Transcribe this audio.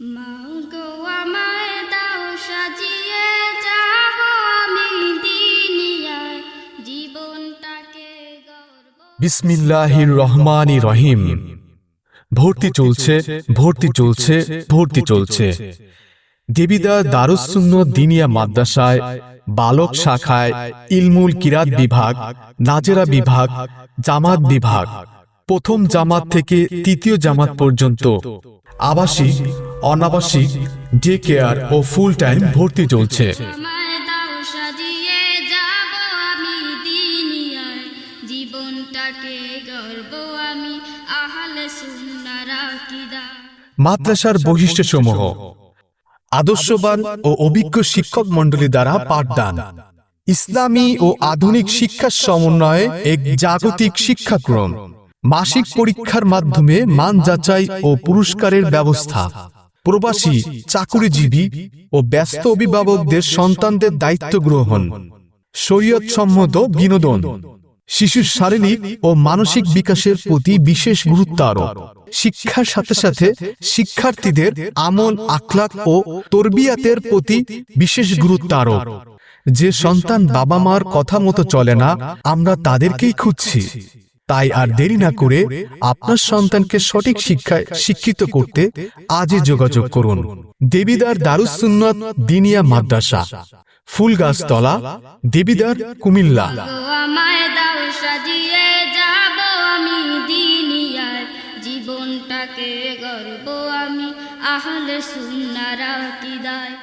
মাগো আমায় ভর্তি চলছে ভর্তি চলছে ভর্তি চলছে। দেবিদা দারুসুন্ন দিনিয়া মাদ্রাসায় বালক শাখায় ইলমুল কিরাত বিভাগ, নাজেরা বিভাগ, জামাত বিভাগ। প্রথম জামাত থেকে তৃতীয় জামাত পর্যন্ত আবাসিক অনাবাসিক ডে কেয়ার ও ফুল টাইম ভর্তি চলছে। মাদ্রাসার বৈশিষ্ট্যসমূহ। আদর্শবান ও অভিজ্ঞ শিক্ষক মণ্ডলী দ্বারা পাঠদান। ইসলামী ও আধুনিক শিক্ষার সমন্বয়ে এক জাগতিক শিক্ষাক্রম। মাসিক পরীক্ষার মাধ্যমে মান যাচাই ও পুরস্কারের ব্যবস্থা। প্রবাসী, চাকুরিজীবী ও ব্যস্ত অভিভাবকদের সন্তানদের দায়িত্ব গ্রহণ, শরীয়ত সম্মত বিনোদন শিশুর শারীরিক ও মানসিক বিকাশের প্রতি বিশেষ গুরুত্ব আরোপ। শিক্ষার সাথে সাথে শিক্ষার্থীদের আমল, আখলাক ও তরবিয়াতের প্রতি বিশেষ গুরুত্ব আরোপ। যে সন্তান বাবা মার কথা মতো চলে না, আমরা তাদেরকেই খুঁজছি। তাই আর দেরি না করে আপনার সন্তানকে সঠিক শিক্ষায় শিক্ষিত করতে আজই যোগাযোগ করুন। দেবিদার দারুসুন্নত দিনিয়া মাদ্রাসা, ফুলগাছতলা, দেবিদার কুমিল্লা। জীবনটাকে গর্ব আমি, আহলে সুন্নার আকিদায়।